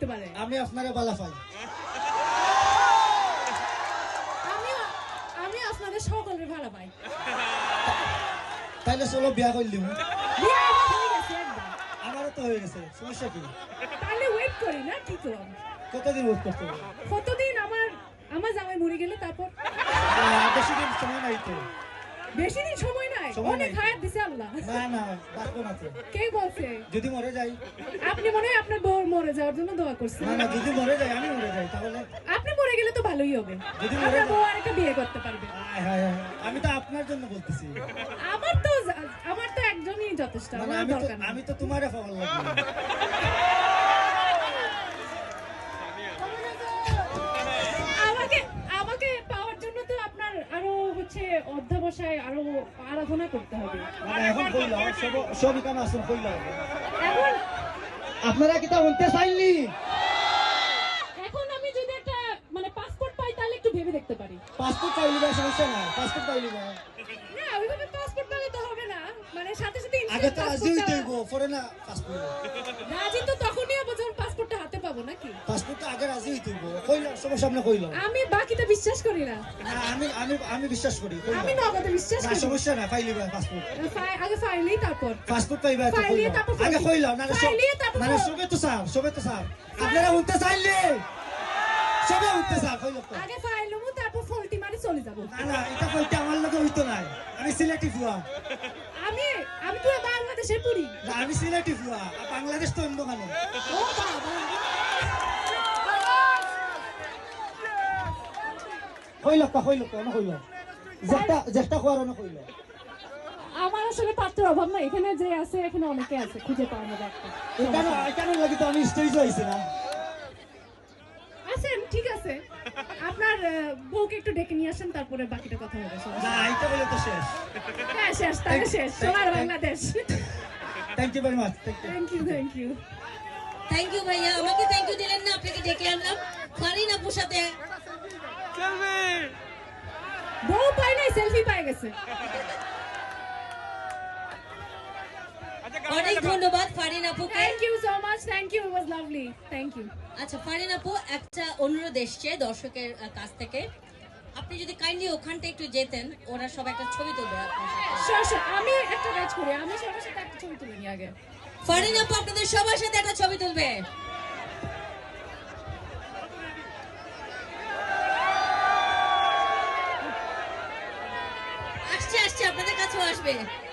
হইতে পারে। আমি আপনারে বালা পাই। আমি আমি ভালো পাই। তাইলে চলো বিয়া আমারও তো হয়ে গেছে সমস্যা কি? তাহলে ওয়েট করি না কি করব? কতদিন ওয়েট করতে হবে? কতদিন আমার আমার জামাই মরে গেলে তারপর? বেশি দিন সময় নাই তো। বেশি দিন সময় নাই? অনেক হায়াত দিছে আল্লাহ। না না কে বলছে? যদি মরে যাই। আপনি মনে হয় আপনার মরে যাওয়ার জন্য দোয়া করছেন। না না যদি মরে যাই আমি মরে যাই তাহলে আপনি মরে গেলে তো ভালোই হবে। যদি মরে আপনার যাই- বউ আরেকটা বিয়ে করতে পারবে। হায় হায়। আমি তো আপনার জন্য বলতেছি। আমার তো আমার তো একজনই যথেষ্ট মানে আমার আমি তো দরকার আমি তো তোমারে পাওয়ার লাগবে আমাকে আমাকে পাওয়ার জন্য তো আপনার আরও হচ্ছে অধ্যাবসায় আরও আরাধনা করতে হবে। মানে এখন সব সব এখানে আসুন কইলাম এখন আপনারা কি তা শুনতে চাইলি এখন আমি যদি একটা মানে পাসপোর্ট পাই তাহলে একটু ভেবে দেখতে পারি। পাসপোর্ট পাইলি না সমস্যা না পাসপোর্ট পাইলি না না ওইভাবে পাসপোর্ট পাইলে তো হবে না। মানে সাথে সাথে আগে তো রাজি হইতে হইব পরে না পাসপোর্ট রাজি তো তখনই পাসপোর্ট আগে রাজি হইতে হইব। কইলাম সবার সামনে কইলাম আমি বাকিটা বিশ্বাস করি না। আমি আমি আমি বিশ্বাস করি আমি নগদে বিশ্বাস করি সমস্যা না পাইলি পাসপোর্ট। আগে ফাইলেই তারপর। পাসপোর্ট পাইবা তো তারপর আগে। কইলাম। না মানে সবে তো স্যার সবে তো স্যার আপনারা শুনতে চাইলে। সবে শুনতে স্যার কইলাম আগে ফাইল নেব তারপর ফলটি মারি চলে যাব। না না এটা কইতে আমার লগে হইতো আমি আমি আমি পুরো বাংলাদেশের পুরি। আমি বাংলাদেশ তো অন্য কেন কইল কা না না আমার আসলে পাত্রের অভাব না এখানে যে আছে এখানে অনেকে আছে খুঁজে পাওয়া যাবে একটা। এখানে এখানে লাগি তো আমি স্টেজ হইছি না? আছেন ঠিক আছে। আপনার বউকে একটু ডেকে নিয়ে আসেন তারপরে বাকিটা কথা হবে না এটা বলে তো শেষ। হ্যাঁ শেষ তাহলে শেষ। সোনার Bangladesh. Thank you very much thank you thank you thank you ভাইয়া। আমাকে থ্যাংক ইউ দিলেন না আপনাকে ডেকে আনলাম। ফারিন আপুর সাথে বউ পাই নাই সেলফি পাই গেছে। অনেক ধন্যবাদ ফারিন আপুকে thank you so much thank you was lovely thank you আচ্ছা ফারিন আপু একটা অনুরোধ এসছে দর্শকের কাছ থেকে। আপনি যদি কাইন্ডলি ওখানটা একটু যেতেন ওরা সব একটা ছবি তুলবে আপনার সাথে। আমি একটা কাজ করি আমি সবার সাথে একটা ছবি তুলে নিই আগে। ফারিন আপু আপনাদের সবার সাথে একটা ছবি তুলবে। ver.